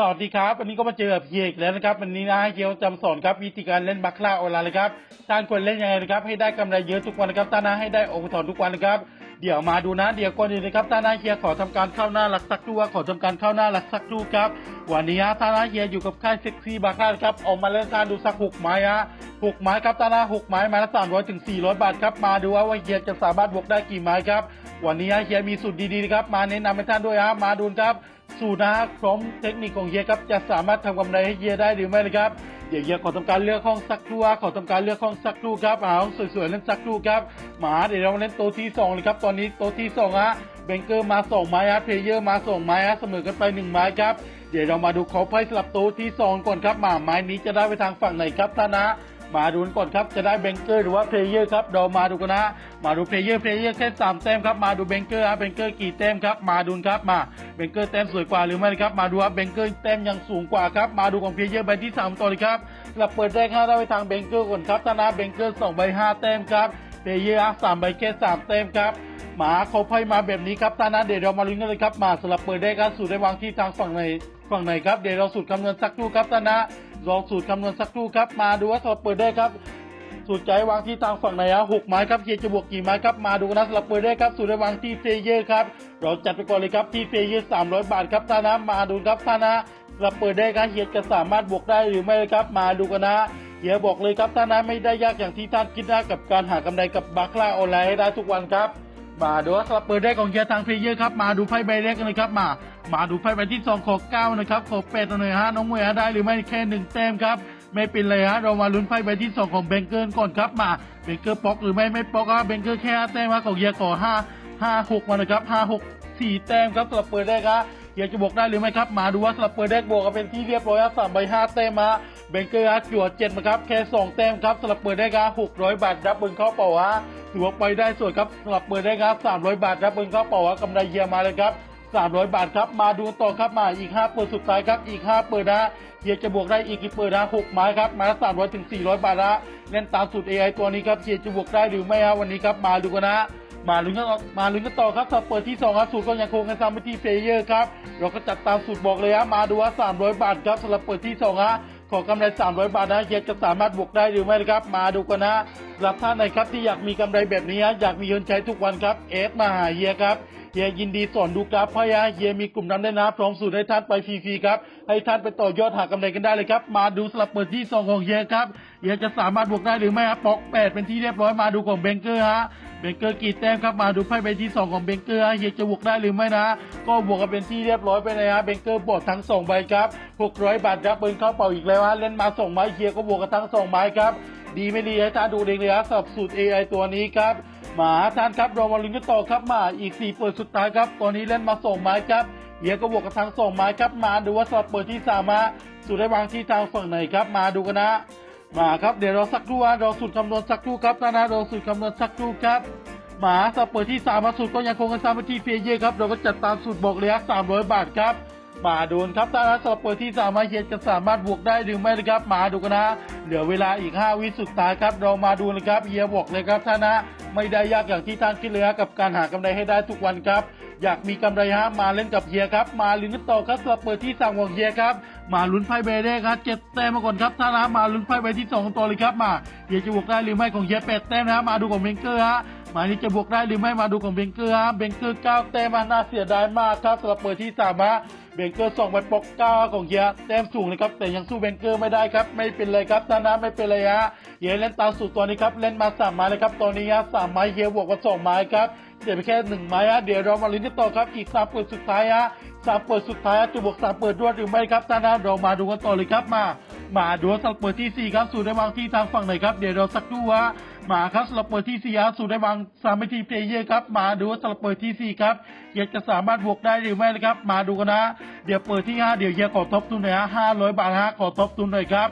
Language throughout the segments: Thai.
สวัสดีครับ วันนี้ก็มาเจอพี่เฮียอีกแล้วนะครับ วันนี้นะเฮียจำสอนครับวิธีการเล่นบัคลาออนไลน์เลยครับท่านควรเล่นยังไงนะครับ ให้ได้กำไรเยอะทุกวันนะครับท่านนะให้ได้โองค์ถอนทุกวันนะครับ เดี๋ยวมาดูนะเดี๋ยวก่อนอื่นนะครับท่านนะเฮียขอทำการเข้าหน้าหลักสักครู่ขอทำการเข้าหน้าหลักสักครู่ครับวันนี้ฮะท่านนะเฮียอยู่กับค่ายเซ็กซี่บัคลาครับออกมาเล่นการดูสักหกไม้ฮะหกไม้ครับท่านนะหกไม้ไม้ละสามร้อยถึงสี่ร้อยบาทครับมาดูว่าว่าเฮียจะสามารถบวกได้กี่ไม้ครับวันนี้ฮะเฮียมีสูตรดีๆครับมาแนะนำให้ท่านด้วยฮะมาดูครับสูตรนะฮะพร้อมเทคนิคของเฮียครับจะสามารถทำกำไรให้เฮียได้หรือไม่นะครับ เดี๋ยวเียขอทำการเลือกห้องสักครู่ขอทำการเลือกห้องสักครู่ครับหาห้องสวยๆเล่นสักครู่ครับมาเดี๋ยวเราเล่นโต๊ะที่สองเลยครับตอนนี้โต๊ะที่สองฮะเบงเกอร์มาสองไม้ฮะเพลเยอร์มาสองไม้ฮะเสมอกันไปหนึ่งไม้ครับเดี๋ยวเรามาดูเขาไพ่สลับโต๊ะที่สองก่อนครับหมาไม้นี้จะได้ไปทางฝั่งไหนครับท่านนะ มาดูกันก่อนครับจะได้เบงเกอร์หรือว่าเพลเยอร์ครับเรามาดูกันนะมาดูเพลเยอร์เพลเยอร์แค่สามแต้มครับมาดูเบงเกอร์ฮะเบงเกอร์กี่แต้มครับมาดูครับมาเบงเกอร์แต้มสวยกว่าหรือไม่ครับมาดูว่าเบงเกอร์แต้มยังสูงกว่าครับมาดูของเพลเยอร์ใบที่สามต่อเลยครับเราเปิดแรกห้าได้ไปทางเบงเกอร์ก่อนครับถ้านะเบงเกอร์สองใบห้าแต้มครับเพลเยอร์สามใบแค่สามแต้มครับหมาเขาไพ่มาแบบนี้ครับท่านะเดี๋ยวเรามาลุ้นกันเลยครับมาสลับเปิดได้ครับสูตรได้วางที่ทางฝั่งไหนฝั่งไหนครับเดี๋ยวเราสูตรคำนวณสักครู่ครับท่านะ ลองสูตรคำนวณสักครู่ครับ มาดูว่าสลับเปิดได้ครับ สูตรใจวางที่ทางฝั่งไหนฮะหกไม้ครับเฮียจะบวกกี่ไม้ครับ มาดูกันนะสลับเปิดได้ครับ สูตรวางที่เพลเยอร์ครับ เราจัดไปก่อนเลยครับที่เพลเยอร์สามร้อยบาทครับท่านะ มาดูครับท่านะสลับเปิดได้ครับเฮียจะสามารถบวกได้หรือไม่ครับ มาดูกันนะเฮียบอกเลยครับท่านะไม่ได้ยากอย่างที่ท่านคิดนะกับการหากำไรกับบาคลาออนไลน์ให้ได้ทุกวันครับ มาดูว่าสลับเปิดได้ของเฮียร์ทางเพลเยอร์ครับมาดูไพ่ใบแรกกันเลยครับมา มาดูไพ่ใบที่สองขอเก้านะครับขอแปดตัวหน่อยฮะน้องมวยฮะได้หรือไม่แค่หนึ่งแต้มครับไม่เป็นไรฮะเรามาลุ้นไพ่ใบที่สองของเบงเกิลก่อนครับมาเบงเกิลป๊อกหรือไม่ไม่ป๊อกครับเบงเกิลแค่แต้มครับของเฮียขอห้าห้าหกมานะครับห้าหกสี่แต้มครับสลับเปิดได้ครับเฮียจะบวกได้หรือไม่ครับ มาดูว่าสลับเปิดได้บวกกันเป็นที่เรียบร้อยครับสามใบห้าแต้มฮะ เบงเกิลฮะจั่วเจ็ดมาครับแค่สองแต้มครับสลับเปิดได้ครับหกร้อยบาทรับเบิงเข้าเป่าฮะถือว่าไปได้สวยครับสลับเปิดได้ครับสามร้อยบาทรับเบิงเข้าเป่าฮะกำไรเฮียมาเลยครับ300บาทครับมาดูต่อครับมาอีก5เปิดสุดท้ายครับอีก5เปิดนะเฮียจะบวกได้อีกกี่เปิดนะ6ไม้ครับมาละ300ถึง400บาทนะเล่นตามสูตร AI ตัวนี้ครับเฮียจะบวกได้หรือไม่ฮะวันนี้ครับมาดูกันนะมาลุ้นกันมาลุ้นกันต่อครับสำหรับเปิดที่2ครับสูตรก็ยังคงกันซ้ำไปที่เพลเยอร์ครับเราก็จัดตามสูตรบอกเลยฮะมาดูว่า300 บาทครับสำหรับเปิดที่2ฮะ ขอกำไร 300 บาทนะเฮียจะสามารถบวกได้หรือไม่นะครับ มาดูกันนะสำหรับท่านไหนครับที่อยากมีกำไรแบบนี้อยากมีเงินใช้ทุกวันครับเอฟมาหาเฮียครับเฮียยินดีสอนดูกราฟเพราะยาเฮียมีกลุ่มนั้นได้นะพร้อมสูตรให้ท่านไปฟรีๆครับให้ท่านไปต่อยอดหากำไรกันได้เลยครับ มาดูสลับเปิดที่สองของเฮียครับเฮียจะสามารถบวกได้หรือไม่ฮะปอกแปดเป็นที่เรียบร้อยมาดูของเบงเกอร์ฮะ เบงเกอร์กี่แต้มครับมาดูไพ่ใบที่สองของเบงเกอร์เฮียจะบวกได้หรือไม่นะ ก็บวกกันเป็นที่เรียบร้อยไปเลยฮะเบงเกอร์บวกทั้งสองใบครับ600 บาทครับเบิร์นเข้าเป่าอีกแล้วฮะเล่นมาสองไม้เฮียก็บวกกันทั้งสองไม้ครับดีไม่ดีให้ท่านดูเองเลยครับสำหรับสูตร AI ตัวนี้ครับมาท่านครับเรามาลุ้นกันต่อครับมาอีกสี่เปิดสุดท้ายครับตอนนี้เล่นมาส่งไม้ครับเฮียก็บวกกับทางส่งไม้ครับมาดูว่าสอบเปิดที่สามมาสูตรได้วางที่ทางฝั่งไหนครับมาดูกันนะ มาครับเดี๋ยวเราสักครู่ะเราสูตรคำนวณสักครู่ครับนะนะเราสูตรคำนวณสักครู่ครับหมาสอบเปิดที่สามมาสูตรก็ยังคงกันซ้ำไปที่เฟียเย่ครับเราก็จัดตามสูตรบอกเลยครับสามร้อยบาทครับมาดูกันครับถ้านะสอบเปิดที่สามมาเฮียจะสามารถบวกได้หรือไม่นะครับหมาดูกันนะเหลือเวลาอีก5วิสุดท้ายครับเรามาดูนะครับเฮียบอกเลยครับท่านนะไม่ได้ยากอย่างที่ท่านคิดเลยกับการหากำไรให้ได้ทุกวันครับ อยากมีกำไรฮะมาเล่นกับเฮียครับ มาลุ้นกันต่อครับสำหรับเปิดที่สั่งของเฮียครับ มาลุ้นไพ่เบได้ครับเจ็ดแต้มมาก่อนครับท่านนะมาลุ้นไพ่ใบที่สองต่อเลยครับมาเฮียจะบวกได้หรือไม่ของเฮียแปดแต้มนะมาดูของเมงเกอร์ฮะ มายนี้จะบวกได้หรือไม่มาดูของเบงเกอร์ฮะเบงเกอร์เก้าแต้มน่าเสียดายมากครับสำหรับเปิดที่สามฮะเบงเกอร์ส่งไปปกเก้าของเฮียแต้มสูงเลยครับแต่ยังสู้เบงเกอร์ไม่ได้ครับไม่เป็นไรครับท่านนะไม่เป็นไรฮะเฮียเล่นตามสูตรตัวนี้ครับเล่นมาสามไม้เลยครับตอนนี้ฮะสามไม้เฮียบวกมาสองไม้ครับเสียไปแค่หนึ่งไม้ฮะเดี๋ยวเรามาลุ้นกันต่อครับอีกสามเปิดสุดท้ายฮะสามเปิดสุดท้ายจะบวกสามเปิดด้วยหรือไม่ครับท่านนะเรามาดูกันต่อเลยครับมามาดูสับเปิดที่สี่ครับสูตรได้วางที่ทางฝั่งไหนครับเดี๋ยวเราสักครู่ฮะ มาครับสำหรับเปิดที่สี่ฮะสูตรได้วางสามไปทีเพลเยอร์ครับ มาดูว่าสำหรับเปิดที่สี่ครับเฮียจะสามารถบวกได้หรือไม่นะครับ มาดูกันนะ เดี๋ยวเปิดที่ห้าเดี๋ยวเยียขอทบทุนหน่อยฮะห้าร้อยบาทฮะขอทบทุนหน่อยครับ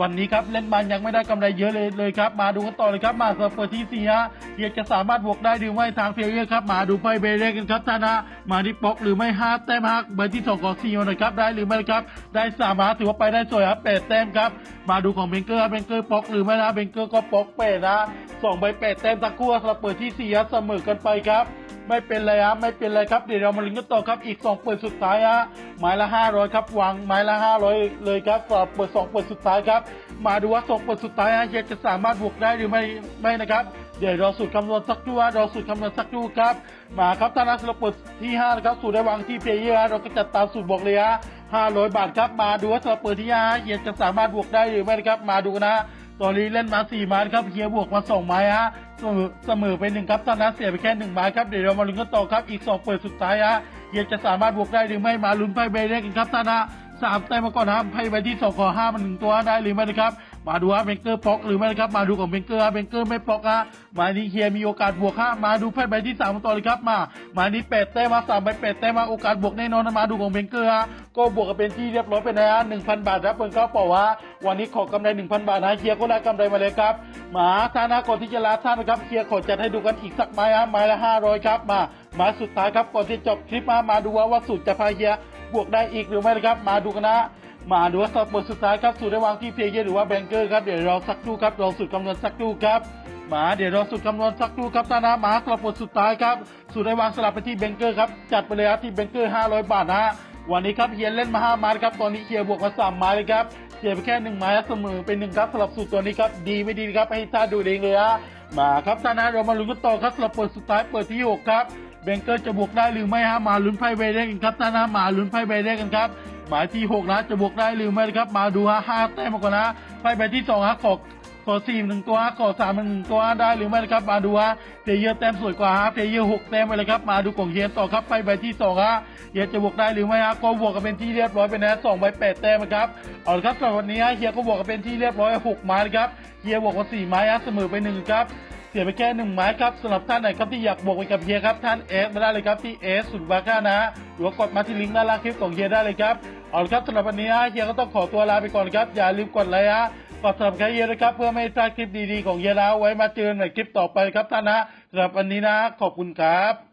วันนี้ครับเล่นมันยังไม่ได้กำไรเยอะเลยเลยครับ มาดูกันต่อเลยครับมาสำหรับเปิดที่สี่ฮะเฮียจะสามารถบวกได้หรือไม่ทางเพลเยอร์ครับมาดูไพ่เบเรกันครับท่านะมาที่ป๊อกหรือไม่ห้าแต้มฮักเบอร์ที่สองของซีโอน่อยครับได้หรือไม่ครับได้สามฮะถือว่าไปได้สวยครับแปดแต้มครับมาดูของเบงเกอร์เบงเกอร์ป๊อกหรือไม่นะเบงเกอร์ก็ป๊อกแปดนะสองใบแปดแต้มทั้งคู่สำหรับเปิดที่สี่เสมอกันไปครับ ไม่เป็นไรฮะไม่เป็นไรครับเดี๋ยวเรามาลุ้นกันต่อครับอีก 2 เปิดสุดท้ายฮะไม้ละห้าร้อยครับวางไม้ละห้าร้อยเลยครับสำหรับเปิดสองเปิดสุดท้ายครับ มาดูว่าสองเปิดสุดท้ายฮะเฮียจะสามารถบวกได้หรือไม่ไม่นะครับเดี๋ยวรอสูตรคำนวณสักครู่ฮะรอสูตรคำนวณสักครู่ครับ มาครับท่านนักสำรับเปิดที่ห้านะครับสูตรได้วางที่เพลเยอร์ฮะเราก็จัดตามสูตรบอกเลยฮะห้าร้อยบาทครับมาดูว่าสำรับเปิดที่ห้าเฮียจะสามารถบวกได้หรือไม่นะครับมาดูกันนะ ตอนนี้เล่นมาสี่ไม้ครับเฮียบวกมาสองไม้ฮะเสมอเสมอไปหนึ่งครับท่านนั้นเสียไปแค่หนึ่งไม้ครับเดี๋ยวเรามาลุ้นกันต่อครับอีกสองเปิดสุดท้ายฮะเฮียจะสามารถบวกได้หรือไม่มาลุ้นไพ่ใบแรกกันครับท่านนะสามแต้มมาก่อนนะไพ่ใบที่สองขอห้ามันหนึ่งตัวได้หรือไม่นะครับ มาดูว่าเบงเกอร์ป๊อกหรือไม่นะครับมาดูของเบงเกอร์ฮะเบงเกอร์ไม่ป๊อกฮะมานี้เฮียมีโอกาสบวกฮะมาดูไพ่ใบที่สามกันต่อเลยครับมา มานี้แปดแต้มมาสามใบแปดแต้มมาโอกาสบวกแน่นอนมาดูของเบงเกอร์ฮะก็บวกกันเป็นที่เรียบร้อยไปนะฮะหนึ่งพันบาทครับเปิดกระเป๋าฮะวันนี้ขอกำไรหนึ่งพันบาทนะเฮียก็ได้กำไรมาเลยครับมาท่านะก่อนที่จะลาท่านนะครับเฮียขอจัดให้ดูกันอีกสักไม้ฮะไม้ละห้าร้อยครับมาม้สุดท้ายครับก่อนที่จบคลิปมามาดูว่าว่าสูตรจะพาเฮียบวกได้อีกหรือไม่นะครับมาดูกันนะ มาดูว่าสับบทสุดท้ายครับสูตรได้วางที่เพเยหรือว่าแบงเกอร์ครับเดี๋ยวเราสักครู่ครับรอสูตรคำนวณสักครู่ครับมาเดี๋ยวเราสูตรคำนวณสักครู่ครับท่านนะมาสลับบทสุดท้ายครับสูตรได้วางสลับไปที่แบงเกอร์ครับจัดไปเลยครับที่แบงเกอร์ห้าร้อยบาทนะฮะวันนี้ครับเฮียเล่นมาห้าไม้ครับตอนนี้เฮียบวกมาสามไม้เลยครับเสียไปแค่หนึ่งไม้เสมอเป็นหนึ่งครับสำหรับสูตรตัวนี้ครับดีไม่ดีครับให้ท่านดูเองเลยฮะมาครับท่านนะเรามาลุ้นกันต่อครับสำหรับเปิดสุดท้ายเปิดที่หกครับ เบงเกอร์จะบวกได้หรือไม่ฮะมาลุ้นไพ่ใบแรกกันครับท่านนะมาลุ้นไพ่ใบแรกกันครับหมายที่หกนะจะบวกได้หรือไม่นะครับ มาดูฮะห้าแต้มมาก่อนนะไพ่ใบที่สองฮะขอขอสี่หนึ่งตัวฮะขอสามหนึ่งตัวได้หรือไม่นะครับ มาดูฮะเพเยอร์แต้มสวยกว่าฮะเพเยอร์หกแต้มไปเลยครับ มาดูของเฮียต่อครับไพ่ใบที่สองฮะเฮียจะบวกได้หรือไม่ฮะก็บวกกันเป็นที่เรียบร้อยไปนะสองใบแปดแต้มนะครับเอาละครับสำหรับวันนี้ฮะเฮียก็บวกกันเป็นที่เรียบร้อยหกไม้นะครับเฮียบวกมาสี่ไม้ฮะเสมอไปหนึ่งครับ เสียไปแค่หนึ่งไม้ครับสำหรับท่านไหนครับที่อยากบวกไปกับเฮียครับท่านเอสมาได้เลยครับที่เอสสุดบาก้านะหรือว่ากดมาที่ลิงก์ด้านล่างคลิปของเฮียได้เลยครับเอาละครับสำหรับวันนี้ฮะเฮียก็ต้องขอตัวลาไปก่อนครับอย่าลืมกดไลค์ฮะกดสมัครเฮียนะครับเพื่อไม่พลาดคลิปดีๆของเฮียนะไว้มาเจอกันในคลิปต่อไปครับท่านนะสำหรับวันนี้นะขอบคุณครับ